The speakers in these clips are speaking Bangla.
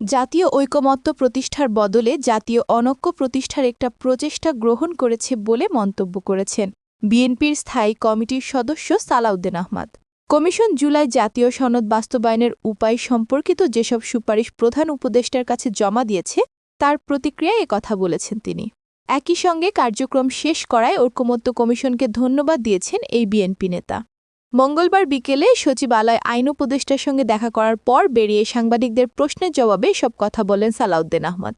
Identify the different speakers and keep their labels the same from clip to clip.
Speaker 1: জাতীয় ঐকমত্য প্রতিষ্ঠার বদলে জাতীয় অনৈক্য প্রতিষ্ঠার একটা প্রচেষ্টা গ্রহণ করেছে বলে মন্তব্য করেছেন বিএনপির স্থায়ী কমিটির সদস্য সালাউদ্দিন আহমদ। কমিশন জুলাই জাতীয় সনদ বাস্তবায়নের উপায় সম্পর্কিত যেসব সুপারিশ প্রধান উপদেষ্টার কাছে জমা দিয়েছে, তার প্রতিক্রিয়ায় কথা বলেছেন তিনি। একই সঙ্গে কার্যক্রম শেষ করায় ঐকমত্য কমিশনকে ধন্যবাদ দিয়েছেন এই বিএনপি নেতা। মঙ্গলবার বিকেলে সচিবালয় আইন উপদেষ্টার সঙ্গে দেখা করার পর বেরিয়ে সাংবাদিকদের প্রশ্নের জবাবে সব কথা বলেন সালাউদ্দিন আহমদ।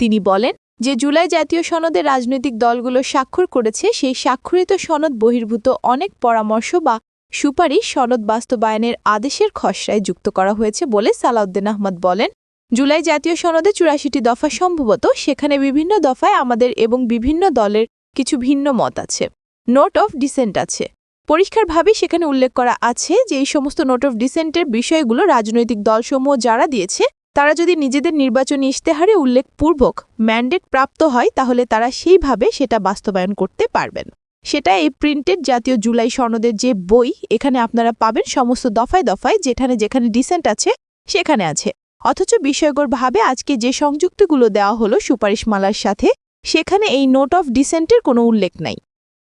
Speaker 1: তিনি বলেন যে জুলাই জাতীয় সনদে রাজনৈতিক দলগুলো স্বাক্ষর করেছে, সেই স্বাক্ষরিত সনদ বহির্ভূত অনেক পরামর্শ বা সুপারিশ সনদ বাস্তবায়নের আদেশের খসড়ায় যুক্ত করা হয়েছে বলে সালাউদ্দিন আহমদ বলেন। জুলাই জাতীয় সনদে চুরাশিটি দফা সম্ভবত, সেখানে বিভিন্ন দফায় আমাদের এবং বিভিন্ন দলের কিছু ভিন্ন মত আছে। নোট অফ ডিসেন্ট আছে। পরিষ্কারভাবে সেখানে উল্লেখ করা আছে যে এই সমস্ত নোট অফ ডিসেন্টের বিষয়গুলো রাজনৈতিক দলসমূহ যারা দিয়েছে, তারা যদি নিজেদের নির্বাচনী ইশতেহারে উল্লেখপূর্বক ম্যান্ডেট প্রাপ্ত হয়, তাহলে তারা সেইভাবে সেটা বাস্তবায়ন করতে পারবেন। সেটা এই প্রিন্টেড জাতীয় জুলাই সনদের যে বই, এখানে আপনারা পাবেন সমস্ত দফায় দফায়, যেখানে যেখানে ডিসেন্ট আছে, সেখানে আছে। অথচ বিষয়গরভাবে আজকে যে সংযুক্তিগুলো দেওয়া হলো সুপারিশমালার সাথে, সেখানে এই নোট অফ ডিসেন্টের কোনো উল্লেখ নাই।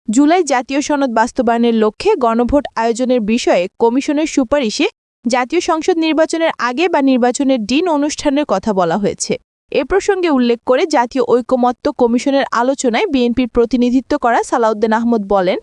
Speaker 1: জুলাই জাতীয় সনদ বাস্তবায়নের লক্ষ্যে গণভোট আয়োজনের বিষয়ে কমিশনের সুপারিশে জাতীয় সংসদ নির্বাচনের আগে বা নির্বাচনের দিন অনুষ্ঠানের কথা বলা হয়েছে। এ প্রসঙ্গে উল্লেখ করে জাতীয় ঐকমত্য কমিশনের আলোচনায় বিএনপির প্রতিনিধিত্ব করা সালাউদ্দিন আহমদ বলেন,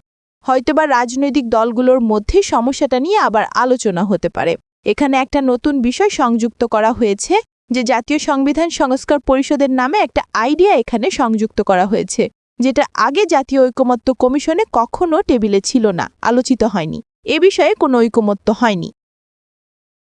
Speaker 1: হয়তোবা রাজনৈতিক দলগুলোর মধ্যে সমস্যাটা নিয়ে আবার আলোচনা হতে পারে। এখানে একটা নতুন বিষয় সংযুক্ত করা হয়েছে, যে জাতীয় সংবিধান সংস্কার পরিষদের নামে একটা আইডিয়া এখানে সংযুক্ত করা হয়েছে। যেটা আগে জাতীয় ঐকমত্য কমিশনে কখনো টেবিলে ছিল না, আলোচিত হয়নি। এ বিষয়ে কোনো ঐকমত্য হয়নি।